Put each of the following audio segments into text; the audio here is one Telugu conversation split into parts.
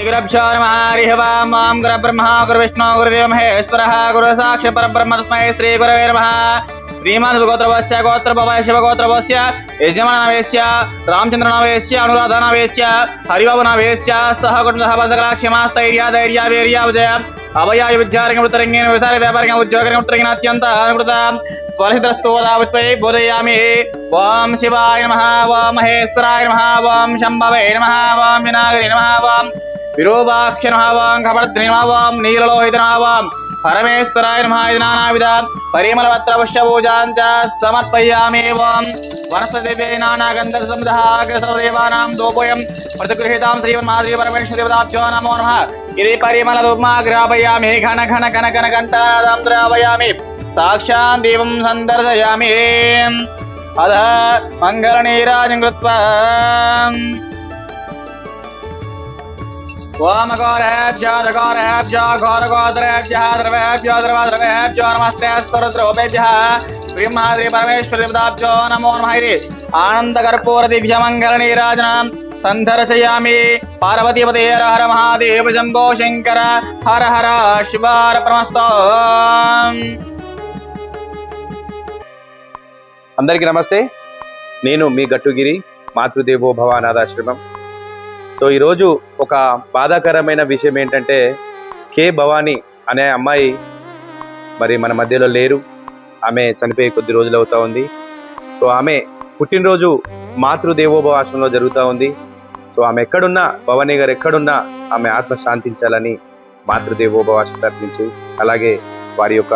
శ్రీగురభ్యో నమ హరిహవా మాం గురబ్రహ్మ గురువిష్ణు గురుదేవ మహేశ్వర గురుసాక్ష పరబ్రహ్మ తస్మై శ్రీ గురవే నమ శ్రీమాన్ గోత్రవస్య గోత్రభవ శివగోత్రవస్య యజమానవేశ్య రామచంద్రనవేశ్య అనురాధనవేశ్య హరిబాబునవేశ్య సహ కుటుంబ బంధకలా క్షమాస్థైర్య ధైర్య వీర్య విజయ అభయాయ విద్యారంగ వృత్తరంగేణ వ్యవసాయ వ్యాపారంగ ఉద్యోగరంగ వృత్తరంగిన అత్యంత అనుకృత ఫలహిద్రస్తోదావిత్వై బోధయామి ఓం శివాయ నమ ఓం మహేశ్వరాయ నమ ఓం శంభవే నమ ఓం వినాయకరే నమ ఓం నమః నీలలోహిత నమః పరమేశ్వరాయ నమః ఇది నానావిధ పరిమళపత్ర పుష్పూజాం చ సమర్పయామి ఓం వనస్పతిభ్యై నానాగంధ సందః అగ్రసర్వదేవానాం దోపోయం ప్రతిగృహీతాం శ్రీమన్మాద్రి పరమేశ్వర దేవతాభ్యో నమో నమః ఇది పరిమళ ధూమా గ్రాపయామి ఘన ఘన ఘన ఘన ఘంటానాదం ద్రావయామి సాక్షాన్ దీపం సందర్శయామి అధ మంగళనీరాజం కృత్వా ఓం ఘోరేభ్యో ఘోరేభ్యో ఘోర గోత్రేభ్య ద్రవేభ్యో ద్రవ ద్రవేభ్యో నమస్తే స్వరుద్రోపేభ్య శ్రీమహాద్రి పరమేశ్వర దేవతాభ్యో నమో నమ హరి ఆనంద కర్పూర దివ్య మంగళ నీరాజనం సందర్శయామి పార్వతీపతి హర హర మహాదేవ శంభో శంకర హర హర శివార పరమస్తో అందరికీ నమస్తే నేను మీ గట్టుగిరి మాతృదేవో భవ అనాథాశ్రమం సో ఈరోజు ఒక బాధాకరమైన విషయం ఏంటంటే కే భవానీ అనే అమ్మాయి మరి మన మధ్యలో లేరు. ఆమె చనిపోయి కొద్ది రోజులు అవుతా ఉంది. సో ఆమె పుట్టినరోజు మాతృదేవోభవ ఆశ్రమంలో జరుగుతూ ఉంది. సో ఆమె ఎక్కడున్నా భవానీ గారు ఎక్కడున్నా ఆమె ఆత్మ శాంతించాలని మాతృదేవోభవ ఆశ్రమం తరపు నుంచి అలాగే వారి యొక్క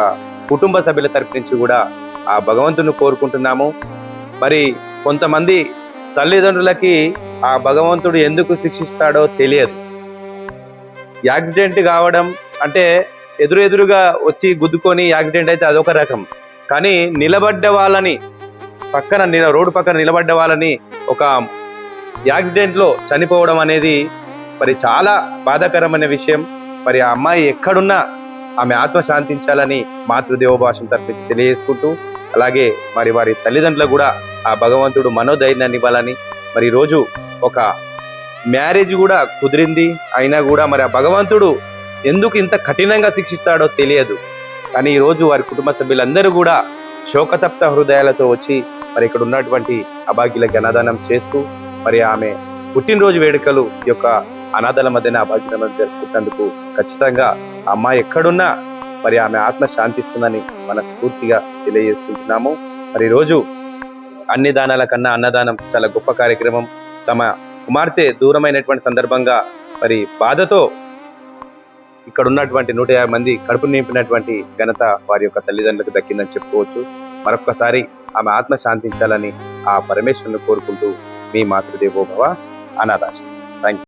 కుటుంబ సభ్యుల తరపు నుంచి కూడా ఆ భగవంతుని కోరుకుంటున్నాము. మరి కొంతమంది తల్లిదండ్రులకి ఆ భగవంతుడు ఎందుకు శిక్షిస్తాడో తెలియదు. యాక్సిడెంట్ కావడం అంటే ఎదురు ఎదురుగా వచ్చి గుద్దుకొని యాక్సిడెంట్ అయితే అదొక రకం. కానీ నిలబడ్డ వాళ్ళని పక్కన నిల రోడ్డు పక్కన నిలబడ్డ వాళ్ళని ఒక యాక్సిడెంట్లో చనిపోవడం అనేది మరి చాలా బాధాకరమైన విషయం. మరి ఆ అమ్మాయి ఎక్కడున్నా ఆమె ఆత్మ శాంతించాలని మాతృదేవభాషను తరపు తెలియజేసుకుంటూ అలాగే మరి వారి తల్లిదండ్రులు కూడా ఆ భగవంతుడు మనోధైర్యాన్ని ఇవ్వాలని మరి రోజు ఒక మ్యారేజ్ కూడా కుదిరింది. అయినా కూడా మరి ఆ భగవంతుడు ఎందుకు ఇంత కఠినంగా శిక్షిస్తాడో తెలియదు. కానీ ఈ రోజు వారి కుటుంబ సభ్యులందరూ కూడా శోకతప్త హృదయాలతో వచ్చి మరి ఇక్కడ ఉన్నటువంటి అభాగ్యులకి అన్నదానం చేస్తూ మరి ఆమె పుట్టినరోజు వేడుకలు ఈ యొక్క అనాథల మధ్యన అభాగ్యుల జరుపుకున్నందుకు ఖచ్చితంగా అమ్మాయి ఎక్కడున్నా మరి ఆమె ఆత్మ శాంతిస్తుందని మనస్ఫూర్తిగా తెలియజేసుకుంటున్నాము. మరి రోజు అన్ని దానాల కన్నా అన్నదానం చాలా గొప్ప కార్యక్రమం. తమ కుమార్తె దూరమైనటువంటి సందర్భంగా మరి బాధతో ఇక్కడ ఉన్నటువంటి నూట యాభై మంది కడుపు నింపినటువంటి ఘనత వారి యొక్క తల్లిదండ్రులకు దక్కిందని చెప్పుకోవచ్చు. మరొక్కసారి ఆమె ఆత్మ శాంతించాలని ఆ పరమేశ్వరుని కోరుకుంటూ మీ మాతృదేవోభవ అనాథాశ్రమం. థ్యాంక్